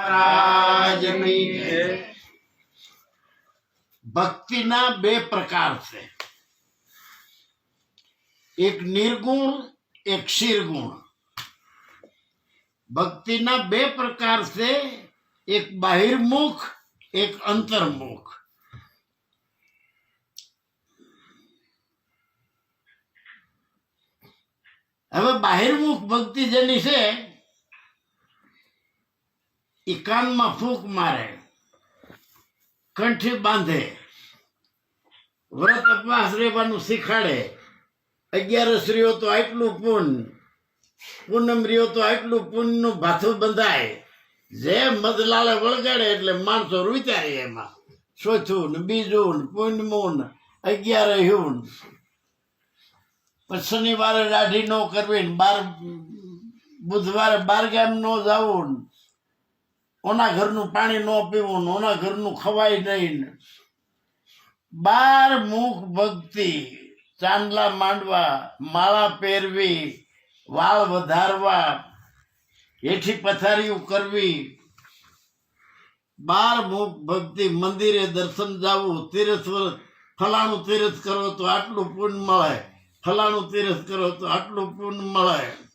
મહારાજની જય. ભક્તિના બે પ્રકાર છે એક નિર્ગુણ એક શિરગુણ ભક્તિના બે પ્રકાર છે એક બહિર્મુખ એક અંતર્મુખ હવે બહિર્મુખ ભક્તિ જેની છે એ કાનમાં ફૂંક મારે, કંઠી બાંધે, વ્રત અપવાસ રહેવાનું શીખાડે. અગિયારસ રહ્યો તો આટલું પૂન, પૂનમ રહ્યો તો આટલું પૂનનું ભાથું બંધાય. જે મધલાલે વળગાડે એટલે માણસો વિચારે એમાં. ચોથું ને બીજું ને પૂનમું અગિયાર હ્યું પણ શનિવારે દાઢી ન કરવી બાર, બુધવારે બાર ગામ ન જવું ઓના ઘરનું પાણી ન પીવું ઓના ઘરનું ખવાય નહીં બાર મુખ ભક્તિ, ચાંદલા માંડવા, માળા પહેરવી, વાળ વધારવા, હેઠી પથારીઓ કરવી. બાર મુખ ભક્તિ, મંદિરે દર્શન જવું, તીર્થ ફલાણું તીર્થ કરો તો આટલું પુણ્ય મળે. ફલાણું તીર્થ કરો તો આટલું પુણ્ય મળે.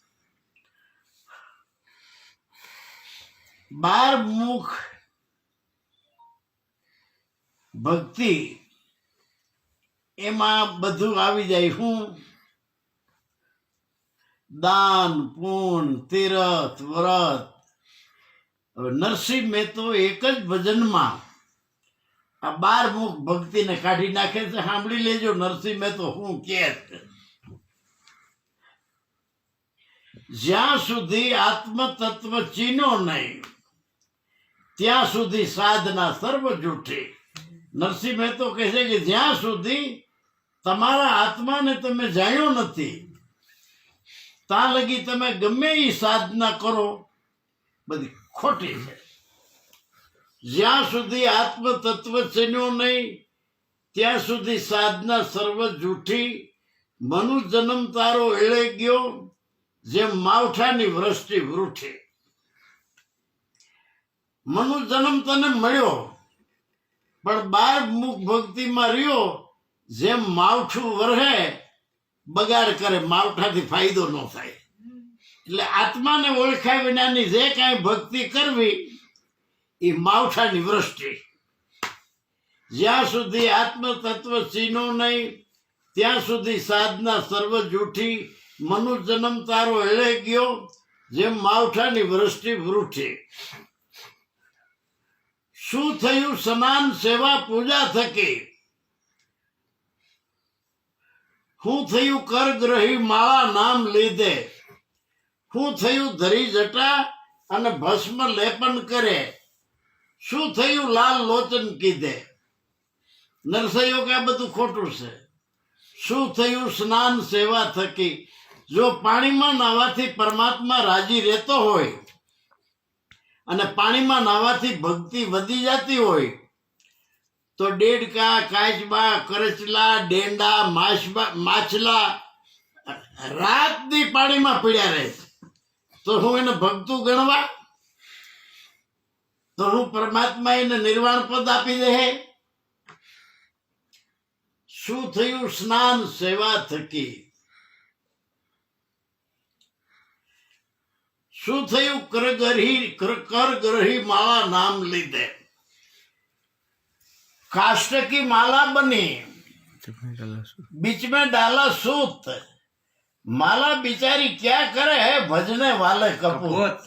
બાર મુખ ભક્તિ, એમાં બધું આવી જાય. હું? દાન પૂન તીરથ, વ્રત. નરસિંહ મહેતો એક જ ભજનમાં આ બાર મુખ ભક્તિને કાઢી નાખે છે. સાંભળી લેજો નરસિંહ મહેતો હું કે જ્યાં સુધી આત્મ તત્વ ચીનો નહીં ત્યાં સુધી સાધના સર્વ જૂઠી. નરસિંહ મહેતો કહે છે કે જ્યાં સુધી તમારા આત્માને તમે જાણ્યો નથી, ત્યાં લગી તમે ગમે એ સાધના કરો, બધી ખોટી છે. જ્યાં સુધી આત્મ તત્વ ચન્યો નહીં, ત્યાં સુધી સાધના સર્વ જૂઠી. મનુ જન્મ તારો એળે ગયો, જેમ માવઠાની વૃષ્ટિ વૃઠે. મનુ જન્મ તને મળ્યો. પણ બાર મુખ ભક્તિમાં રહ્યો, જેમ માવઠું વરહે, બગાડ કરે, માવઠાથી ફાયદો ન થાય. એટલે આત્માને ઓળખાય વિનાની જે કાંઈ ભક્તિ કરવી, એ માવઠાની વૃષ્ટિ. જ્યાં સુધી આત્મ તત્વ ચીનો નહીં, ત્યાં સુધી સાધના સર્વ જૂઠી, મનુ જન્મ તારો એળે ગયો, જેમ માવઠાની વૃષ્ટિ વૃઠી. શું થયું? સમાન સેવા પૂજા થકી. શું થયું કરગ્રહી માળા નામ લીધે. શું થયું ધરી જટા અને ભસ્મ લેપન કરે. શું થયું? લાલ લોચન કીધે. નરસૈયો કે આ બધું ખોટું છે. શું થયું? સ્નાન સેવા થકી. જો પાણીમાં નાવાથી પરમાત્મા રાજી રહેતો હોય અને પાણીમાં નાવાથી ભક્તિ વધી જતી હોય, તો ડેડકા કાચબા, કરચલા, ડેંડા માછલા રાત દી પાણીમાં પીડ્યા રહે તો હું એને ભક્તું ગણવા? તો હું પરમાત્મા એને નિર્વાણ પદ આપી દે શું થયું? સ્નાન, સેવા થકી. શું થયું કરગ્રહી કર કરગ્રહી માળા નામ લીધે काष्ट की माला बनी बीच में डाला सूत माला बिचारी क्या करे है भजने वाले कपूत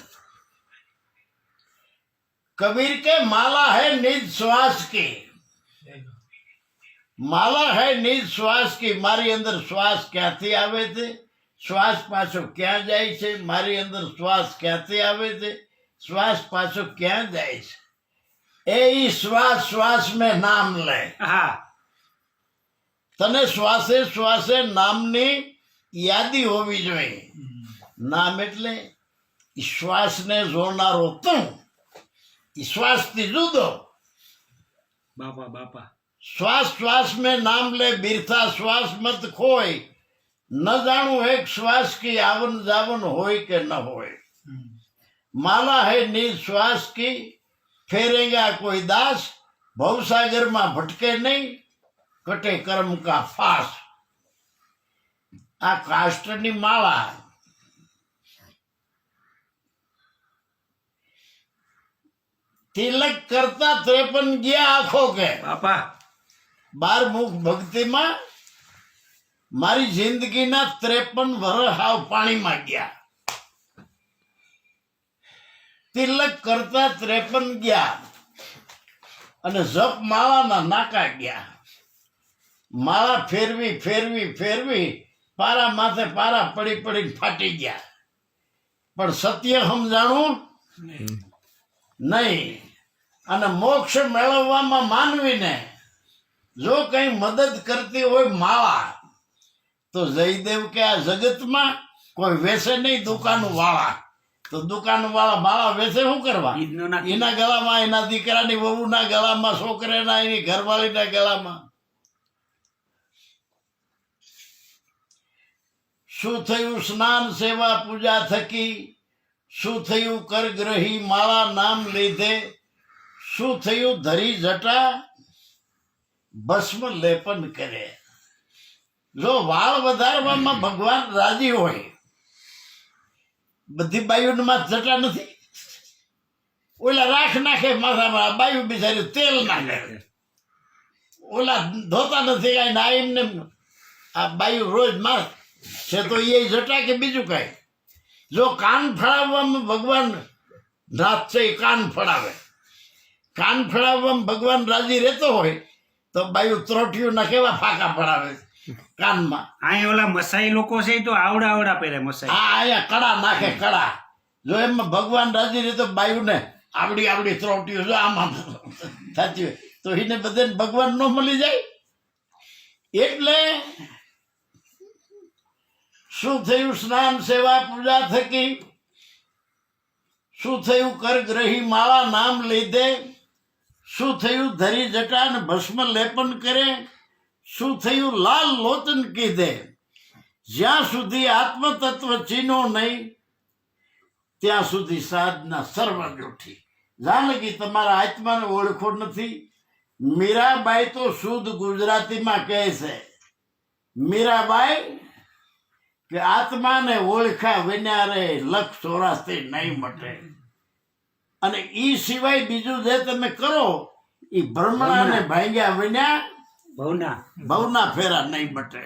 कबीर के माला है निज श्वास की માલા હે નિજ શ્વાસ की મારી અંદર શ્વાસ ક્યાંથી આવે છે શ્વાસ પાછો ક્યાં જાય છે? મારી અંદર શ્વાસ ક્યાંથી આવે છે? શ્વાસ પાછો ક્યાં જાય છે? એ શ્વાસ શ્વાસ મેં નામ લે. હા. તને શ્વાસે શ્વાસે નામની યાદી હોવી જોઈએ. નામ એટલે શ્વાસને જોનારો તું. શ્વાસથી જુદો. બાપા બાપા. શ્વાસ શ્વાસ મેં નામ લે. બિરથા શ્વાસ મત ખોય. ન જાણું એક શ્વાસ કી આવન જાવન હોય કે ન હોય. માલા હે ની શ્વાસ કી ફેરેગા કોઈ દાસ ભવસાગરમાં ભટકે નહીં કટે કર્મ કા ફાસ. આ કાષ્ટની માળા. તિલક કરતા ત્રેપન ગયા આખો કે. બાપા. બાર મુખ ભક્તિમાં મારી જિંદગીના ત્રેપન વર્ષ હાવ પાણીમાં ગયા. તિલક કરતા ત્રેપન ગયા. અને જપ માળાના નાકા ગયા. માળા ફેરવી ફેરવી ફેરવી પારા માથે પારા પડી પડી ફાટી ગયા. પણ સત્ય સમજાણું? નહીં. અને મોક્ષ મેળવવામાં માનવીને જો કઈ મદદ કરતી હોય માળા તો જયદેવ કે આ જગતમાં કોઈ વેસે નહીં દુકાન વાળા તો દુકાન વાળા માળા વેસે શું કરવા? ઈદનો ના એના ગળામાં એના દીકરાની વહુના ગળામાં છોકરાના એની ઘરવાળીના ગળામાં. શું થયું સ્નાન સેવા પૂજા થકી? શું થયું કરગ્રહી માળા નામ લીધે? શું થયું ધરી જટા? ભસ્મ લેપન કરે. જો વાળ વધારવામાં ભગવાન રાજી હોય બધી બાયુમાં જટા નથી. ઓલા રાખ નાખે માથામાં બાયુ બિચારી તેલ નાખે. ઓલા ધોતા નથી કાંઈ ના એમને આ બાયુ રોજ માર. છે તો એ જટા કે બીજું કાંઈ? જો કાન ફળાવવામાં ભગવાન નાથ છે એ કાન ફળાવે. કાન ફળાવવામાં ભગવાન રાજી રહેતો હોય તો બાયુ ત્રોટિયું કેવા ફાકા ફળાવે? કાનમાં અહીં ઓલા મસાઈ લોકો છે તો આવડા આવડા પહેરે મસાઈ. હા અહીંયા કડા નાખે કડા જો એમાં ભગવાન રાજી રહે તો બાયુને આવડી આવડી ત્રોટીઓ જો આમાં થતી હોય તો એને બધાને ભગવાન ન મળી જાય? એટલે શું થયું? સ્નાન સેવા પૂજા થકી? શું થયું? કરગ્રહી માળા નામ લીધે? શું થયું? ધરી જટા ને ભસ્મ લેપન કરે? શું થયું? લાલ લોચન કીધે. જ્યાં સુધી આત્મતત્વ ચીનો નહીં ત્યાં સુધી સાધના સર્વ જૂઠી જાનકી તમારા આત્માને ઓળખો નથી? મીરાબાઈ તો શુદ્ધ ગુજરાતીમાં કહે છે. મીરાબાઈ કે આત્માને ઓળખા વિના રે લખ ચોરાસી નહીં મટે. અને એ સિવાય બીજું જે તમે કરો એ ભ્રમણાને ભાંગ્યા વિના ભવના ભવના ફેરા નહીં મટે